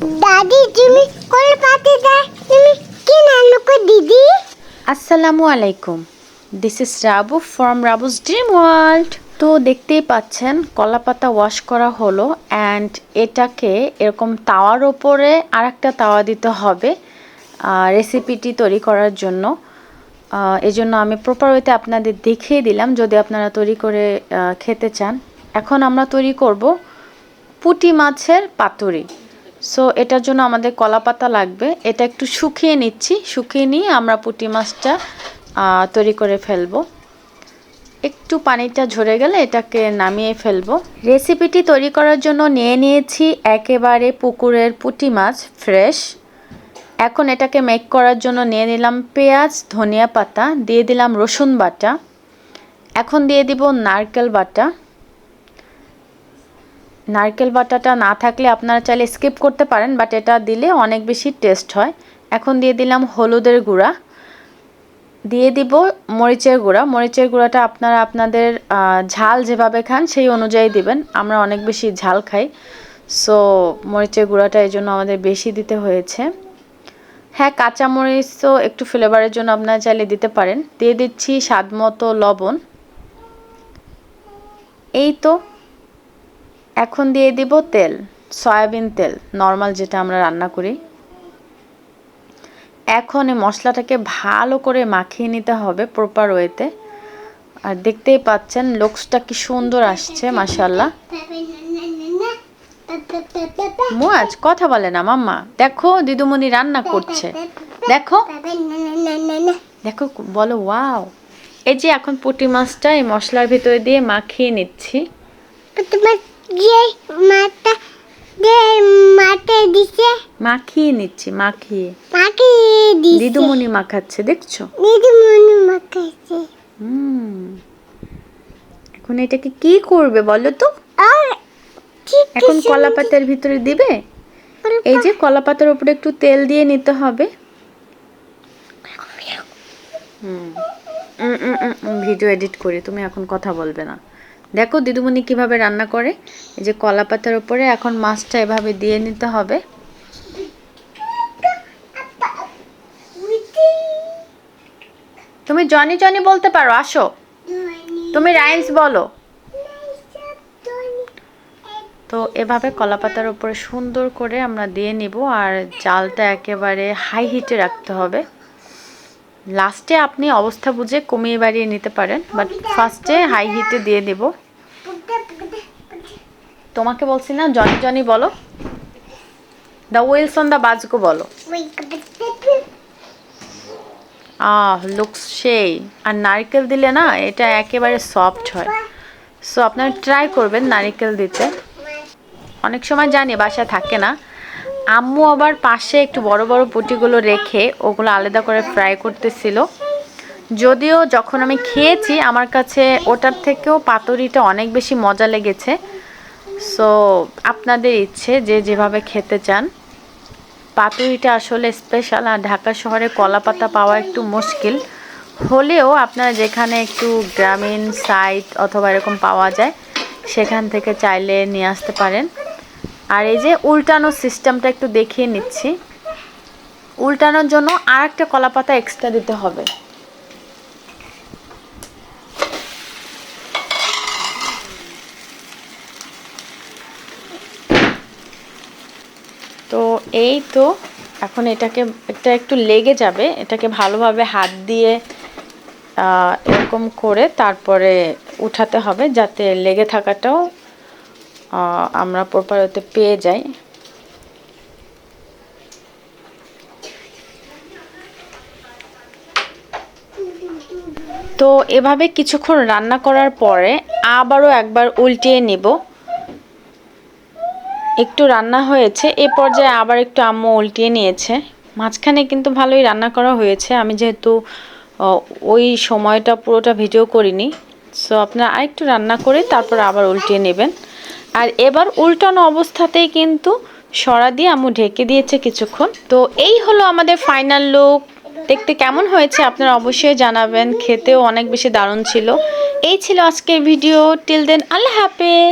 দাদি তুমি কোল পাতে দা তুমি কি নানু কো দিদি আসসালামু আলাইকুম this is Rabu from Rabu's dream world তো দেখতেই পাচ্ছেন, কলা পাতা ওয়াশ করা হলো অ্যান্ড এটাকে এরকম তাওয়ার ওপরে আর একটা তাওয়া দিতে হবে রেসিপিটি তৈরি করার জন্য। এই জন্য আমি প্রপার ওয়েতে আপনাদের দেখিয়ে দিলাম, যদি আপনারা তৈরি করে খেতে চান। এখন আমরা তৈরি করব পুঁটি মাছের পাতুরি। সো এটার জন্য আমাদের কলা পাতা লাগবে। এটা একটু শুকিয়ে নিচ্ছি। শুকিয়ে নিয়ে আমরা পুঁটি মাছটা তৈরি করে ফেলব। একটু পানিটা ঝরে গেলে এটাকে নামিয়ে ফেলব। রেসিপিটি তৈরি করার জন্য নিয়ে নিয়েছি একেবারে পুকুরের পুঁটি মাছ ফ্রেশ এখন এটাকে মেক করার জন্য নিয়ে নিলাম পেঁয়াজ, ধনিয়া পাতা, দিয়ে দিলাম রসুন বাটা। এখন দিয়ে দিব নারকেল বাটা। নারকেল বাটাটা না থাকলে আপনারা চাইলে স্কিপ করতে পারেন বাট এটা দিলে অনেক বেশি টেস্ট হয়। এখন দিয়ে দিলাম হলুদের গুঁড়া। দিয়ে দিব মরিচের গুঁড়া। মরিচের গুঁড়াটা আপনারা আপনাদের ঝাল যেভাবে খান সেই অনুযায়ী দিবেন। আমরা অনেক বেশি ঝাল খাই। সো মরিচের গুঁড়াটা এই জন্য আমাদের বেশি দিতে হয়েছে। হ্যাঁ কাঁচামরিচ তো একটু ফ্লেভারের জন্য আপনারা চাইলে দিতে পারেন। দিয়ে দিচ্ছি স্বাদ মতো লবণ। এই তো এখন দিয়ে দিব তেল, সয়াবিন তেল, নর্মাল যেটা আমরা রান্না করি। এখন এই মশলাটাকে ভালো করে মাখিয়ে নিতে হবে প্রপার ওয়েতে। আর দেখতেই পাচ্ছেন লুকসটা কি সুন্দর আসছে মাসাল্লাহ মুয়াজ, কথা বলে না, মাম্মা। দেখো, দিদুমণি রান্না করছে। দেখো। দেখো, বলো ওয়াও এই যে এখন পুঁটি মাছটা এই মশলার ভিতরে দিয়ে মাখিয়ে নিচ্ছি। তোমার যে মাটা যে মাতে দিছে। মাখিয়ে নিচ্ছি মাখিয়ে। মাকে দিছে। দিদুমণি মাখাচ্ছে দেখছ? দিদি মনে মাখাইছে হুম। এখন এটাকে কি করবে বলো তো? ঠিক এখন কলা পাতার ভিতরে দিবে? এই যে কলা পাতার উপরে একটু তেল দিয়ে নিতে হবে। হুম। ভিডিও এডিট করি তুমি এখন কথা বলবে না। দেখো দিদুমণি কীভাবে রান্না করে। এই যে কলা পাতার উপরে এখন মাছটা এভাবে দিয়ে নিতে হবে। তুমি জনি জনি বলতে পারো, আসো। তুমি রাইমস বলো। তো এভাবে কলা পাতার উপরে সুন্দর করে আমরা দিয়ে নিব, আর জালটা একেবারে হাই হিটে রাখতে হবে। লাস্টে আপনি অবস্থা বুঝে কমিয়ে বাড়িয়ে নিতে পারেন বাট ফার্স্টে হাই হিটে দিয়ে দেব। তোমাকে বলছি না, জনি জনি বলো। দ্য অন দ্য বাজকো বলো। আহ লুকস সেই। আর নারকেল দিলে না, এটা একেবারে সফট হয়। সো আপনারা ট্রাই করবেন নারকেল দিতে। অনেক সময় জানি বাসা থাকে না আম্মু আবার পাশে একটু বড় বড় পুটিগুলো রেখে ওগুলো আলাদা করে ফ্রাই করতেছিল। যদিও যখন আমি খেয়েছি, আমার কাছে ওটার থেকেও পাতুরিটা অনেক বেশি মজা লেগেছে। সো আপনাদের ইচ্ছে যে যেভাবে খেতে চান। পাতুরিটা আসলে স্পেশাল আর ঢাকা শহরে কলা পাতা পাওয়া একটু মুশকিল। হলেও আপনারা যেখানে একটু গ্রামীণ সাইট অথবা এরকম পাওয়া যায়, সেখান থেকে চাইলে নিয়ে আসতে পারেন। আর এই যে উল্টানোর সিস্টেমটা একটু দেখিয়ে নিচ্ছি। উল্টানোর জন্য আর একটা কলা পাতা এক্সট্রা দিতে হবে। তো এই তো এখন এটাকে, এটা একটু লেগে যাবে, এটাকে ভালোভাবে হাত দিয়ে এরকম করে তারপরে উঠাতে হবে যাতে লেগে থাকাটাও আমরা প্রপার ওতে পেয়ে যাই। তো এভাবে কিছুক্ষণ রান্না করার পরে আবারও একবার উল্টিয়ে নিব। একটু রান্না হয়েছে, এ পর্যায়ে আবার একটু আম্মু উল্টিয়ে নিয়েছে। মাঝখানে কিন্তু ভালোই রান্না করা হয়েছে, আমি যেহেতু ওই সময়টা পুরোটা ভিডিও করিনি। সো আপনারা আরেকটু রান্না করে তারপর আবার উল্টিয়ে নেবেন। আর এবার উল্টানো অবস্থাতেই কিন্তু সরা দিয়ে আমু ঢেকে দিয়েছে কিছুক্ষণ। তো এই হলো আমাদের ফাইনাল লুক দেখতে কেমন হয়েছে আপনারা অবশ্যই জানাবেন। খেতেও অনেক বেশি দারুণ ছিল। এই ছিল আজকের ভিডিও টিল দেন আল্লাহ হাফেজ।